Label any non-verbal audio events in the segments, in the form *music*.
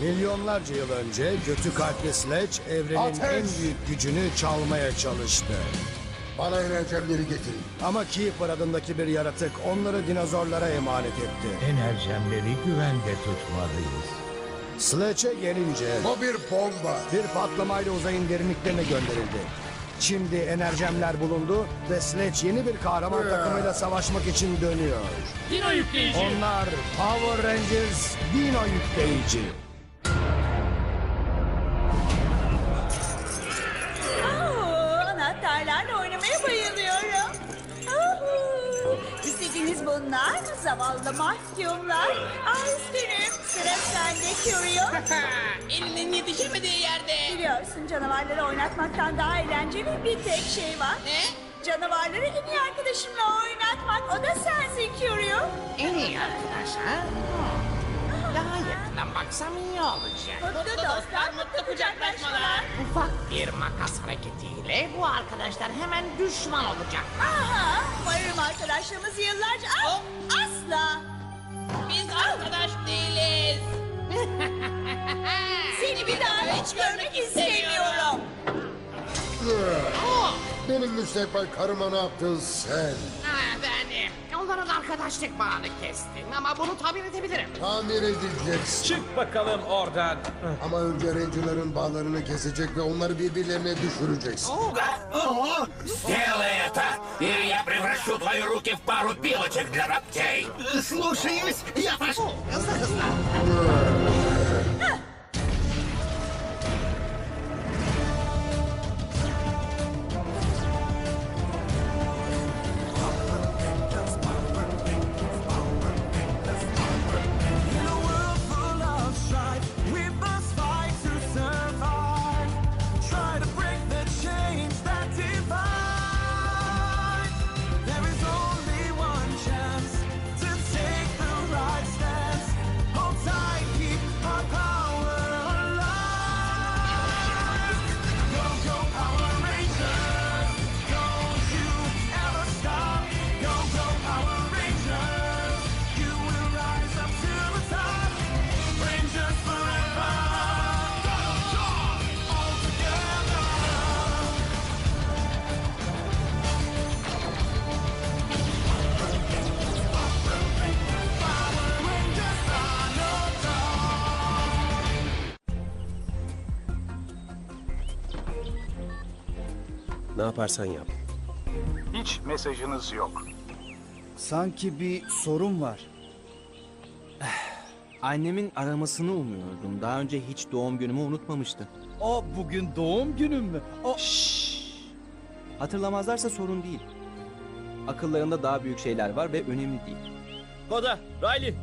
Milyonlarca yıl önce kötü kalpli Sledge evrenin Ateş! en büyük gücünü çalmaya çalıştı. Bana enerjemleri getirin. Ama Keeper adındaki bir yaratık onları dinozorlara emanet etti. Enerjemleri güvende tutmalıyız. Sledge'e gelince Bu bir bomba. bir patlamayla uzayın derinliklerine gönderildi. Şimdi enerjemler bulundu ve Sledge yeni bir kahraman takımıyla savaşmak için dönüyor. Dino yükleyici. Onlar Power Rangers Dino Yükleyici. Bunlar zavallı mahkumlar? Ah üstünüm. Sıra sende Curio. *laughs* Elinin yetişemediği yerde. Biliyorsun canavarları oynatmaktan daha eğlenceli bir tek şey var. Ne? Canavarları en iyi arkadaşımla oynatmak. O da sensin Curio. En iyi arkadaş ha? Daha yakından baksam iyi olacak. Mutlu dostlar, mutlu kucaklaşmalar. Ufak bir makas hareketiyle bu arkadaşlar hemen düşman olacak. Aha, umarım arkadaşlığımız yıllarca... Ah, asla. Biz arkadaş değiliz. *laughs* Seni bir daha hiç görmek istemiyorum. Benim müstakbel karıma ne yaptın sen? Ha, ben e, onların arkadaşlık bağını kestim ama bunu tahmin edebilirim. Tamir edeceksin. Çık bakalım oradan. Ama önce Ranger'ların bağlarını kesecek ve onları birbirlerine düşüreceksin. Ого! Сделай это, или я превращу твои руки в пару пилочек для ногтей. Слушаюсь, я прошу. Hızlı hızlı. Yaparsan yap. Hiç mesajınız yok. Sanki bir sorun var. *sighs* Annemin aramasını umuyordum. Daha önce hiç doğum günümü unutmamıştı. O bugün doğum günüm mü? O Hatırlamazlarsa sorun değil. Akıllarında daha büyük şeyler var ve önemli değil. Koda, Riley.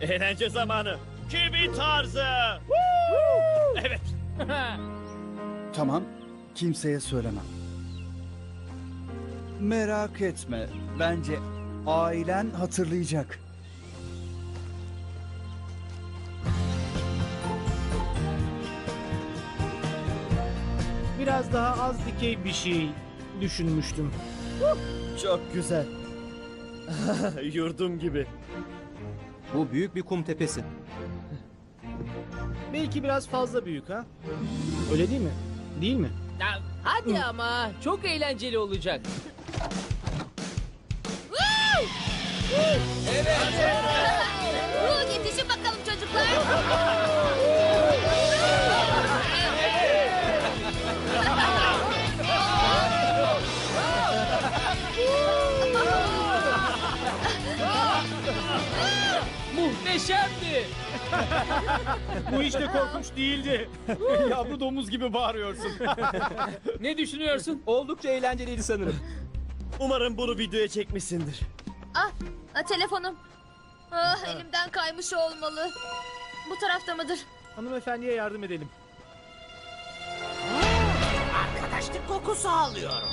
Eğlence zamanı. Kibi tarzı. evet. *laughs* tamam. Kimseye söylemem. Merak etme. Bence ailen hatırlayacak. Biraz daha az dikey bir şey düşünmüştüm. Çok güzel. *laughs* Yurdum gibi. Bu büyük bir kum tepesi. Belki biraz fazla büyük ha? Öyle değil mi? Değil mi? Hadi ama çok eğlenceli olacak. Bu yetişin bakalım çocuklar. Muhteşemdi. Bu hiç de korkunç değildi. Yavru domuz gibi bağırıyorsun. Ne düşünüyorsun? Oldukça eğlenceliydi sanırım. Umarım bunu videoya çekmişsindir. Ah, ah, telefonum. Ah, elimden kaymış olmalı. Bu tarafta mıdır? Hanımefendiye yardım edelim. Arkadaşlık kokusu alıyorum.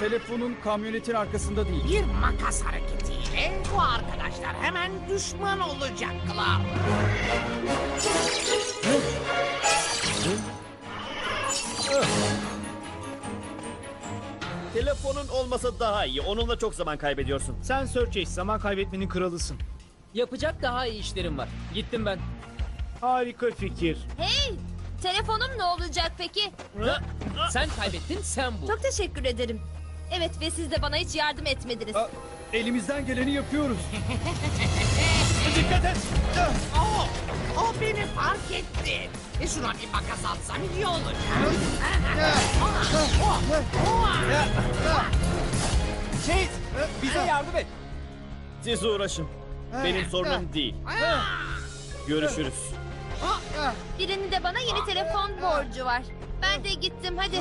Telefonun kamyonetin arkasında değil. Bir makas hareketiyle bu arkadaşlar hemen düşman olacaklar. Telefonun olmasa daha iyi. Onunla çok zaman kaybediyorsun. Sen Search zaman kaybetmenin kralısın. Yapacak daha iyi işlerim var. Gittim ben. Harika fikir. Hey! Telefonum ne olacak peki? Sen kaybettin, sen bul. Çok teşekkür ederim. Evet ve siz de bana hiç yardım etmediniz. Elimizden geleni yapıyoruz. *laughs* Dikkat et. O, o beni fark etti. E şuna bir makas atsam iyi olacak. Chase, bize yardım et. Siz uğraşın. Benim sorunum değil. Görüşürüz. Birinin de bana yeni telefon borcu var. Ben de gittim hadi.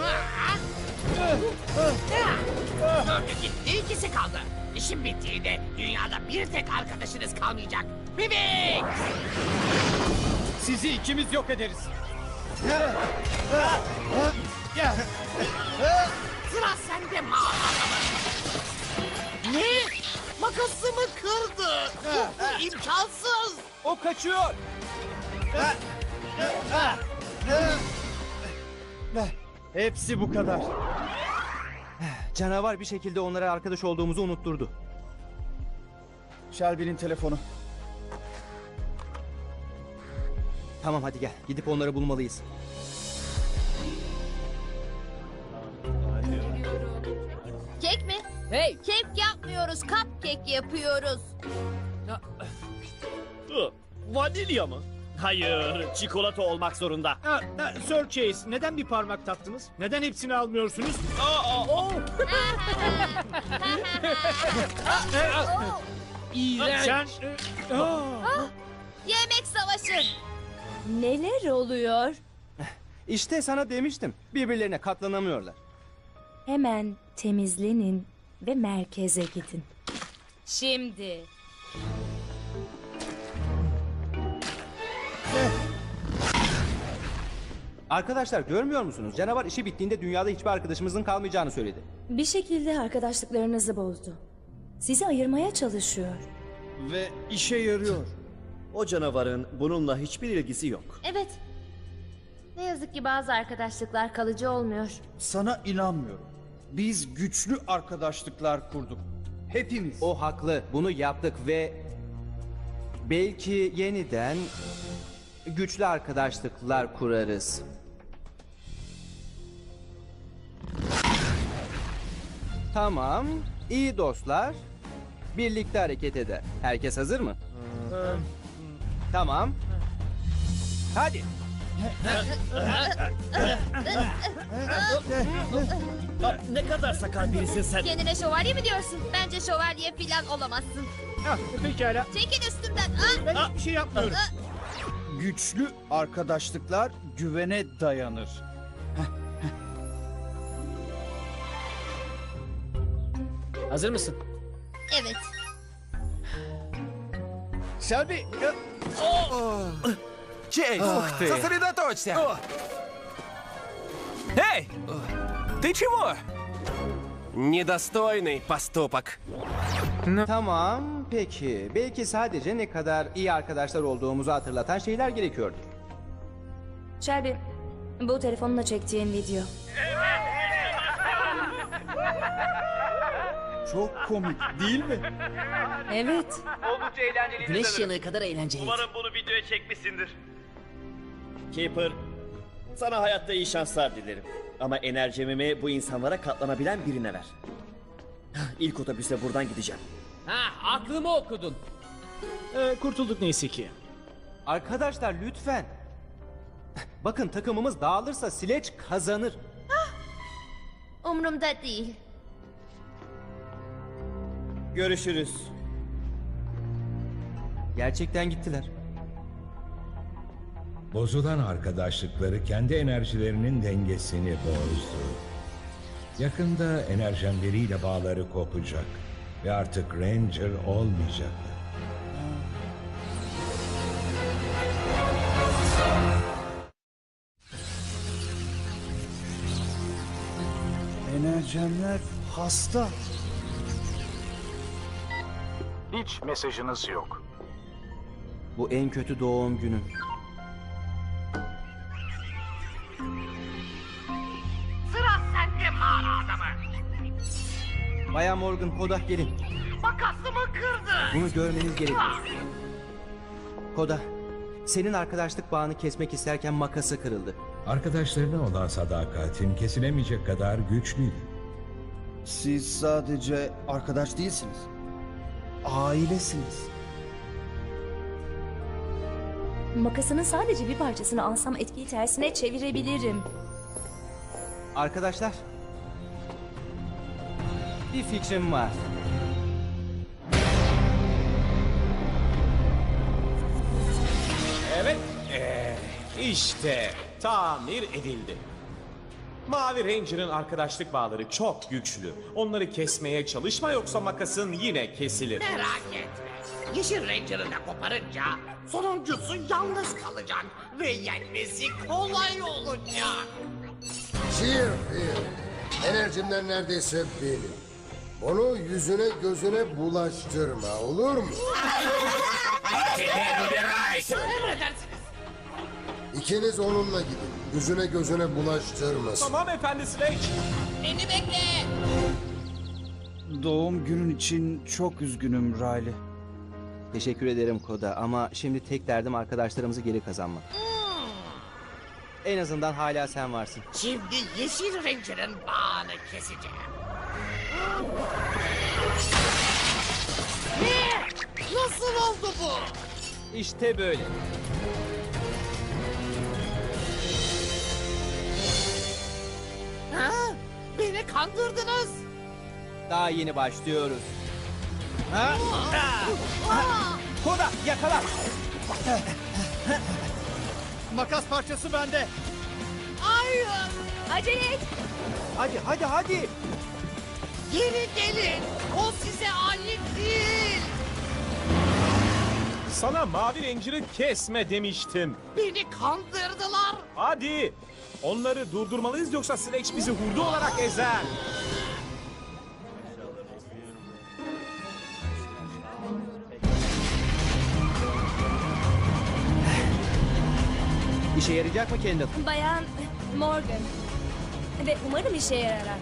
Dördü gitti, ikisi kaldı. İşin bittiğinde dünyada bir tek arkadaşınız kalmayacak. Bibik! Sizi ikimiz yok ederiz. Sıra sende mağara. Ne? Makasımı kırdı. Bu, bu imkansız. O kaçıyor. Hepsi bu kadar. Canavar bir şekilde onlara arkadaş olduğumuzu unutturdu. Shelby'nin telefonu. Tamam hadi gel. Gidip onları bulmalıyız. Kek mi? Hey! Kek yapmıyoruz, cupcake yapıyoruz. Vanilya mı? Hayır, çikolata olmak zorunda. Ha, ha, Sir Chase, neden bir parmak taktınız? Neden hepsini almıyorsunuz? Aa, aa, Oo, *laughs* İğrenç. sen... e, aa. yemek savaşı. Neler oluyor? İşte sana demiştim. Birbirlerine katlanamıyorlar. Hemen temizlenin ve merkeze gidin. Şimdi. Arkadaşlar görmüyor musunuz? Canavar işi bittiğinde dünyada hiçbir arkadaşımızın kalmayacağını söyledi. Bir şekilde arkadaşlıklarınızı bozdu. Sizi ayırmaya çalışıyor. Ve işe yarıyor. *laughs* O canavarın bununla hiçbir ilgisi yok. Evet. Ne yazık ki bazı arkadaşlıklar kalıcı olmuyor. Sana inanmıyorum. Biz güçlü arkadaşlıklar kurduk. Hepimiz. O haklı. Bunu yaptık ve belki yeniden güçlü arkadaşlıklar kurarız. Tamam. iyi dostlar. Birlikte hareket eder. Herkes hazır mı? Tamam. Hadi. Ne kadar sakar birisin sen. Kendine şövalye mi diyorsun? Bence şövalye falan olamazsın. Ha, pekala. Çekil üstümden. Ah! Ben hiçbir şey yapmıyorum. Güçlü arkadaşlıklar güvene dayanır. Hazır mısın? Evet. Shelby, e, Чейз, сосредоточься! Эй! Ты чего? Недостойный поступок. Tamam. Peki. Belki sadece ne kadar iyi arkadaşlar olduğumuzu hatırlatan şeyler gerekiyordur. Shelby, bu telefonla çektiğin video. Çok komik değil mi? Evet. Güneş yanığı kadar eğlenceli. bunu videoya çekmişsindir. Keeper, sana hayatta iyi şanslar dilerim. Ama enerjimimi bu insanlara katlanabilen birine ver. İlk otobüse buradan gideceğim. Ha, aklımı okudun. e, kurtulduk neyse ki. Arkadaşlar lütfen. Bakın takımımız dağılırsa Sileç kazanır. Umrumda değil. Görüşürüz. Gerçekten gittiler. Bozulan arkadaşlıkları kendi enerjilerinin dengesini bozdu. Yakında enerjemleriyle bağları kopacak ve artık Ranger olmayacaklar. Enerjemler hasta. Hiç mesajınız yok. Bu en kötü doğum günüm. Sıra sende mağara adamı. Bayan Morgan, Koda gelin. Makasımı kırdı. Bunu görmeniz gerekiyor. Koda, Senin arkadaşlık bağını kesmek isterken makası kırıldı. Arkadaşlarına olan sadakatin kesilemeyecek kadar güçlüydü. Siz sadece arkadaş değilsiniz. Ailesiniz. Makasının sadece bir parçasını alsam etkiyi tersine çevirebilirim. Arkadaşlar. Bir fikrim var. Evet. Ee, işte tamir edildi. Mavi Ranger'ın arkadaşlık bağları çok güçlü. Onları kesmeye çalışma yoksa makasın yine kesilir. Merak etme. Yeşil Ranger'ı da koparınca sonuncusu yalnız kalacak ve yenmesi kolay olacak. Cheerfield. Enerjimden neredeyse benim. Onu yüzüne gözüne bulaştırma olur mu? Emredersiniz. İkiniz onunla gidin. Yüzüne gözüne bulaştırmasın. Tamam efendi Sledge. Beni bekle. Doğum günün için çok üzgünüm Riley. Teşekkür ederim Koda ama şimdi tek derdim arkadaşlarımızı geri kazanmak. En azından hala sen varsın. Şimdi Yeşil Ranger'ın bağını keseceğim. Ne? Nasıl oldu bu? İşte böyle. Ha? Beni kandırdınız. Daha yeni başlıyoruz. Ha? Koda yakala. Makas parçası bende. Hayır. Acele et. Hadi hadi hadi. Geri gelin. O size ait değil. Sana Mavi Ranger'ı kesme demiştim. Beni kandırdılar. Hadi. Onları durdurmalıyız yoksa Sledge bizi hurdu olarak ezer. İşe yarayacak mı Kendall? Bayan Morgan. Ve umarım işe yarar.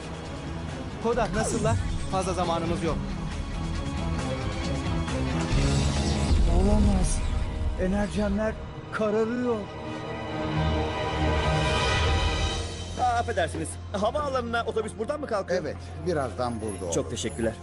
Koda nasıllar? Fazla zamanımız yok. Olamaz. Enerjenler kararıyor. Affedersiniz. Havaalanına otobüs buradan mı kalkıyor? Evet, birazdan burada olur. Çok teşekkürler.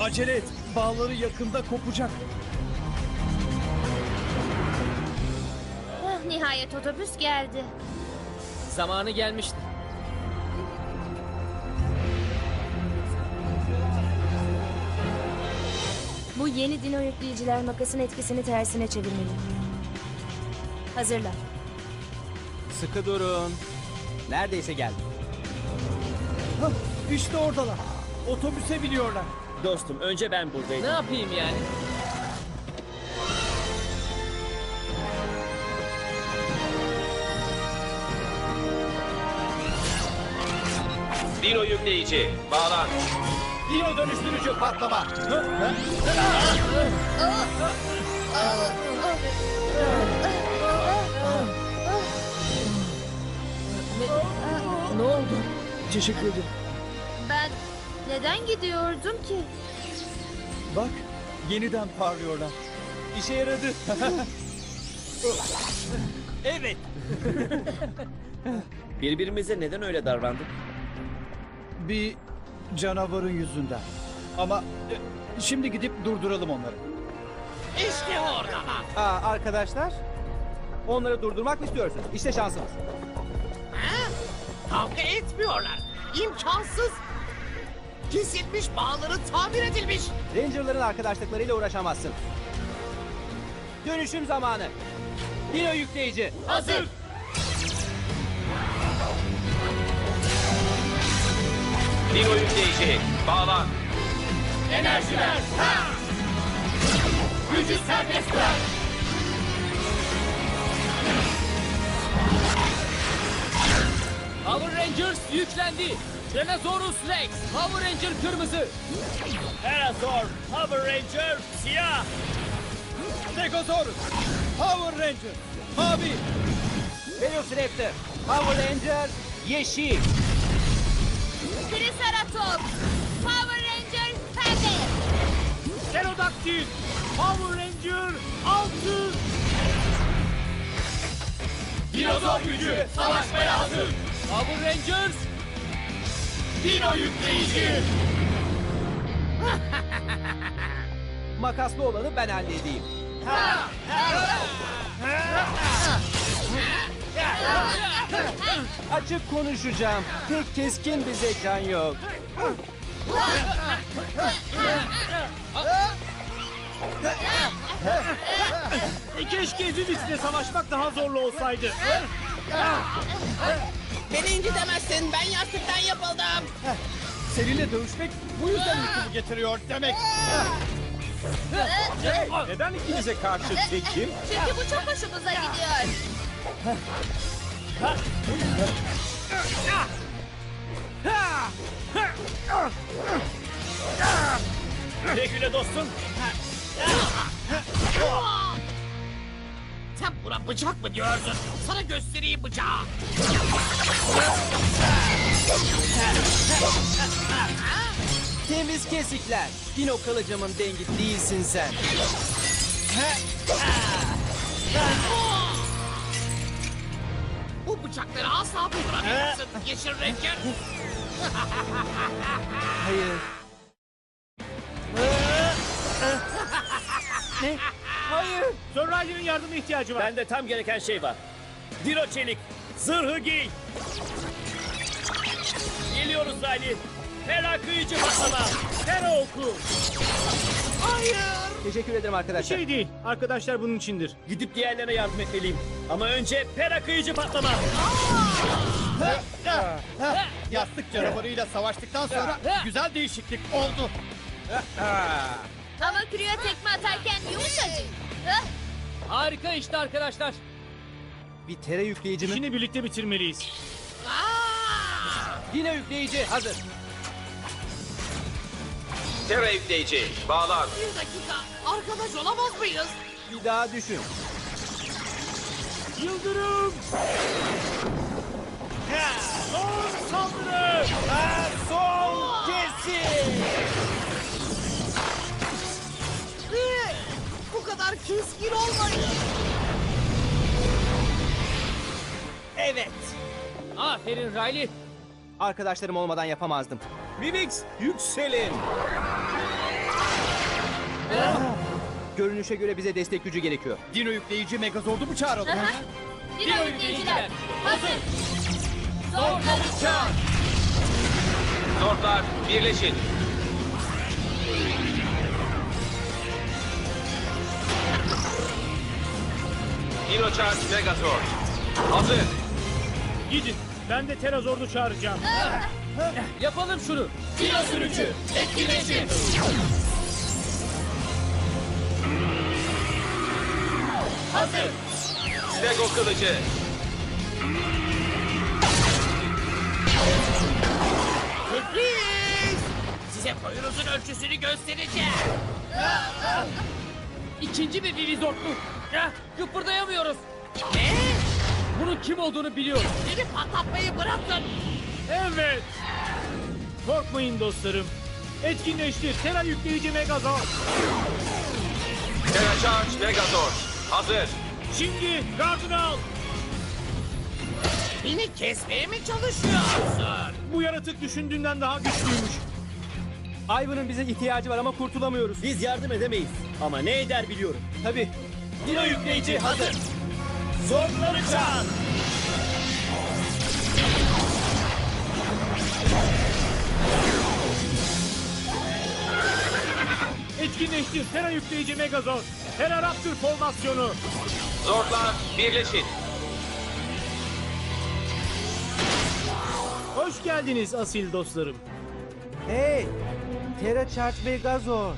Acele et. Bağları yakında kopacak. Ah, nihayet otobüs geldi. Zamanı gelmişti. Yeni dino yükleyiciler makasın etkisini tersine çevirmeli. Hazırlar. Sıkı durun. Neredeyse geldim. Hah, işte oradalar. Otobüse biniyorlar. Dostum önce ben Ne buradaydım. yapayım yani? Dino yükleyici. Bağlan. Dino dönüştürücü patlama. Ne oldu? Teşekkür ederim. Ben neden gidiyordum ki? Bak, yeniden parlıyorlar. İşe yaradı. *laughs* Evet. Birbirimize neden öyle davrandık? Bir canavarın yüzünden. Ama e, şimdi gidip durduralım onları. İşte oradalar. Aa, arkadaşlar. Onları durdurmak mı istiyorsunuz? İşte şansımız. Ha? Kavga etmiyorlar. İmkansız. Kesilmiş bağları tamir edilmiş. Ranger'ların arkadaşlıklarıyla uğraşamazsın. Dönüşüm zamanı. Dino yükleyici. Hazır. Dino yükleyici. Bağlan. Enerjiler. Ha! Gücü serbest bırak. Power Rangers yüklendi. Tyrannosaurus Rex, Power Ranger kırmızı. Pterosaur, Power Ranger, siyah. Stegosaurus, Power Ranger. Mavi. Velociraptor. Power Ranger. Yeşil. Triceratops. Power Ranger pembe. Pterodaktil. Power Ranger altın. Dinozor gücü savaşmaya hazır. Power Rangers. Dino yükleyici. *laughs* Makaslı olanı ben halledeyim. Açık konuşacağım. Tek keskin bir zekan yok. E, keşke Zübis'le savaşmak daha zorlu olsaydı. Beni incitemezsin. Ben yastıktan yapıldım. Seninle dövüşmek bu yüzden mutluluğu getiriyor demek. Neden ikinize karşı tekim? Çünkü bu çok hoşumuza gidiyor. Güle güle dostum. Sen buna bıçak mı diyorsun? Sana göstereyim bıçağı. Temiz kesikler. Dino kılıcımın dengi değilsin sen. Bu bıçakları asla durduramazsın. Yeşil Ranger. *laughs* Hayır. Ne? Hayır. Survivor'ın yardıma ihtiyacı var. Bende tam gereken şey var. Dino çelik. Zırhı giy. Geliyoruz Riley. Fena kıyıcı patlama. Fena oku. Hayır. Teşekkür ederim Bir arkadaşlar. şey değil. Arkadaşlar bunun içindir. Gidip diğerlerine yardım etmeliyim. Ama önce pera kıyıcı patlama. Yastık canavarıyla savaştıktan sonra güzel değişiklik oldu. Ama kürüye tekme atarken yumuşacık. Hah, Harika işte arkadaşlar. Bir tere yükleyici mi? İşini birlikte bitirmeliyiz. Dino yükleyici hazır. Tera yükleyici. Bağlan. Bir dakika. Arkadaş olamaz mıyız? Bir daha düşün. Yıldırım. Son saldırı. Son kesin. Ee, Bu kadar keskin olmayın. Evet. Aferin Riley. Arkadaşlarım olmadan yapamazdım. Minix yükselin. Görünüşe göre bize destek gücü gerekiyor. Dino yükleyici Megazord'u mu çağıralım? aha. Dino yükleyiciler. Hazır. Zorları çağır. Zorlar birleşin. Dino Charge Megazord. Hazır. Gidin. Ben de Terazord'u çağıracağım. Yapalım şunu. Dino sürücü. Etkileşim. Hazır. Stego kılıcı. Sürpriz. Size boyunuzun ölçüsünü göstereceğim. İkinci bir Vivizortlu. Eh, Kıpırdayamıyoruz. Ne? Bunun kim olduğunu biliyorum. Beni patlatmayı bırakın. Evet. Korkmayın dostlarım. Etkinleştir. Tera yükleyici Megazord. Tera Charge Megazord. Hazır. Şimdi gardını al. Beni kesmeye mi çalışıyorsun? Bu yaratık düşündüğünden daha güçlüymüş. Ivan'ın bize ihtiyacı var ama kurtulamıyoruz. Biz yardım edemeyiz. Ama ne eder biliyorum. Tabii. Dino yükleyici hazır. Zorları çağır. Etkinleştir. Tera yükleyici Megazord. Tera Raptor formasyonu. Zorlar birleşin. Hoş geldiniz asil dostlarım. Hey! Terra Charge Megazord.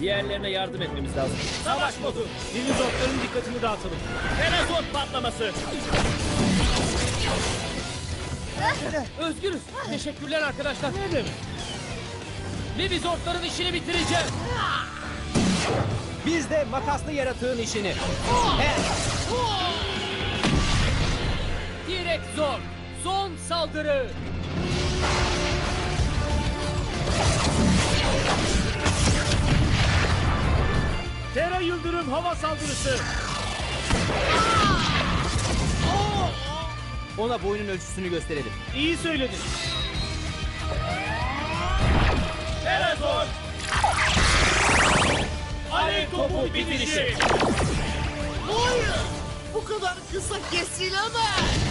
Diğerlerine yardım etmemiz lazım. Savaş modu. Dinozorların dikkatini dağıtalım. Terazord patlaması. Özgürüz. Teşekkürler arkadaşlar. Ne demek? Vivizortların işini bitireceğim. Biz de makaslı yaratığın işini. T-Rex Zor. Son saldırı. Tera Yıldırım hava saldırısı. Ona boyunun ölçüsünü gösterelim. İyi söyledin. Terazor. Alev topu bitirişi. Hayır! Bu kadar kısa kesilemez!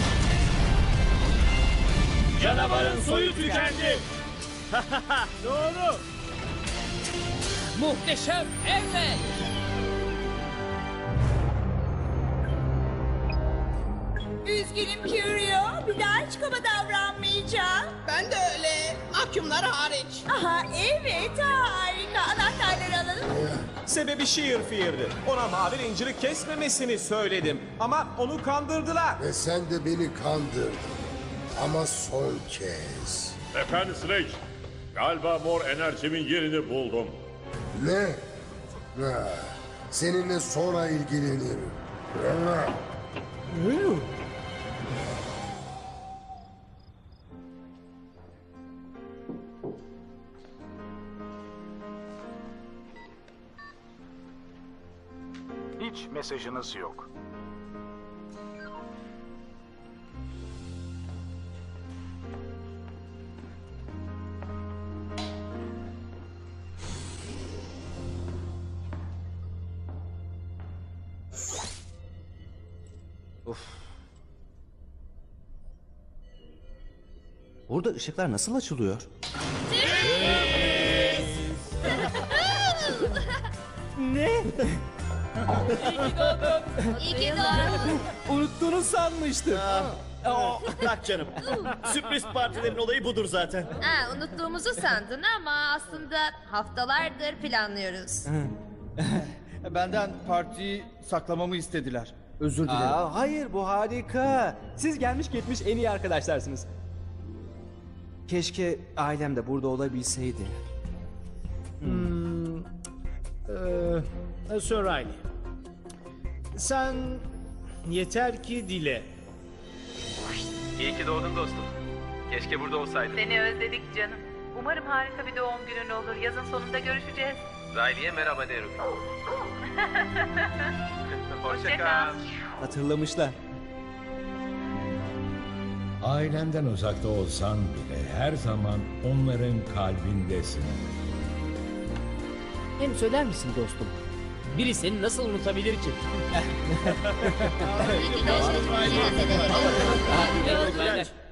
Canavarın soyu tükendi. *laughs* Doğru. Muhteşem evet. Üzgünüm Curio. Bir daha hiç kaba davranmayacağım. Ben de öyle. Mahkumlar hariç. Aha evet harika. Anahtarları alalım. Sebebi Sheer Fear'dı. Ona Mavi Ranger'ı kesmemesini söyledim. Ama onu kandırdılar. Ve sen de beni kandırdın. Ama son kez. Efendi Sledge, galiba mor enerjimin yerini buldum. Ne? Ha, seninle sonra ilgilenirim. Ha. Hiç mesajınız yok. Burada ışıklar nasıl açılıyor? *laughs* ne? *laughs* İyi ki doğdun. Unuttuğunu sanmıştım. Aa, bak canım. Sürpriz partilerin olayı budur zaten. Ha, unuttuğumuzu sandın ama aslında haftalardır planlıyoruz. *laughs* Benden partiyi saklamamı istediler. Özür dilerim. Aa, hayır bu harika. Siz gelmiş geçmiş en iyi arkadaşlarsınız. Keşke ailem de burada olabilseydi. Ee, Sir Riley. Sen yeter ki dile. İyi ki doğdun dostum. Keşke burada olsaydın. Seni özledik canım. Umarım harika bir doğum günün olur. Yazın sonunda görüşeceğiz. Riley'e merhaba derim. *laughs* Hoşça kal. Hatırlamışlar. Ailenden uzakta olsan bile her zaman onların kalbindesin. Hem söyler misin dostum? Biri seni nasıl unutabilir ki? *laughs* İyi ki